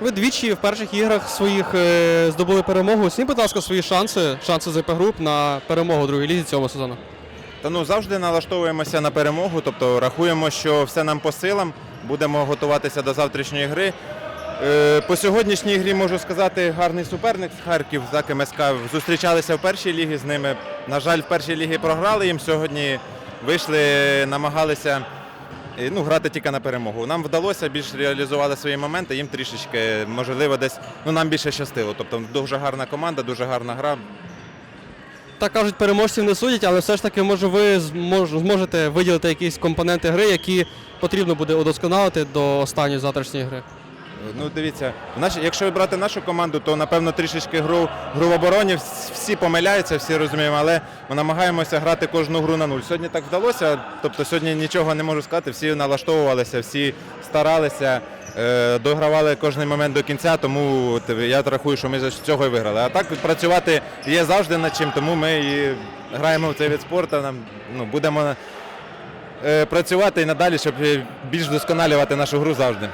Ви двічі в перших іграх своїх е, здобули перемогу. Оцініть, будь ласка, свої шанси, шанси ЗП груп на перемогу другій лізі цього сезону. Та ну завжди налаштовуємося на перемогу, тобто рахуємо, що все нам по силам. Будемо готуватися до завтрашньої гри. Е, По сьогоднішній грі можу сказати, гарний суперник з Харків, ЗАК МСК. Зустрічалися в першій лігі з ними. На жаль, в першій лігі програли їм. Сьогодні вийшли, намагалися ну, грати тільки на перемогу. Нам вдалося більш реалізували свої моменти, їм трішечки, можливо, десь ну, нам більше щастило. Тобто дуже гарна команда, дуже гарна гра. Так кажуть, переможців не судять, але все ж таки, може, ви зможете виділити якісь компоненти гри, які потрібно буде удосконалити до останньої завтрашньої гри. Ну, дивіться, в наші, якщо брати нашу команду, то напевно трішечки гру, гру в обороні. Всі помиляються, всі розуміємо, але ми намагаємося грати кожну гру на нуль. Сьогодні так вдалося. Тобто сьогодні нічого не можу сказати. Всі налаштовувалися, всі старалися, е, догравали кожен момент до кінця. Тому я рахую, що ми за цього і виграли. А так працювати є завжди над чим, тому ми і граємо в цей вид спорту. Нам ну, будемо е, працювати і надалі, щоб е, більш досконалювати нашу гру завжди.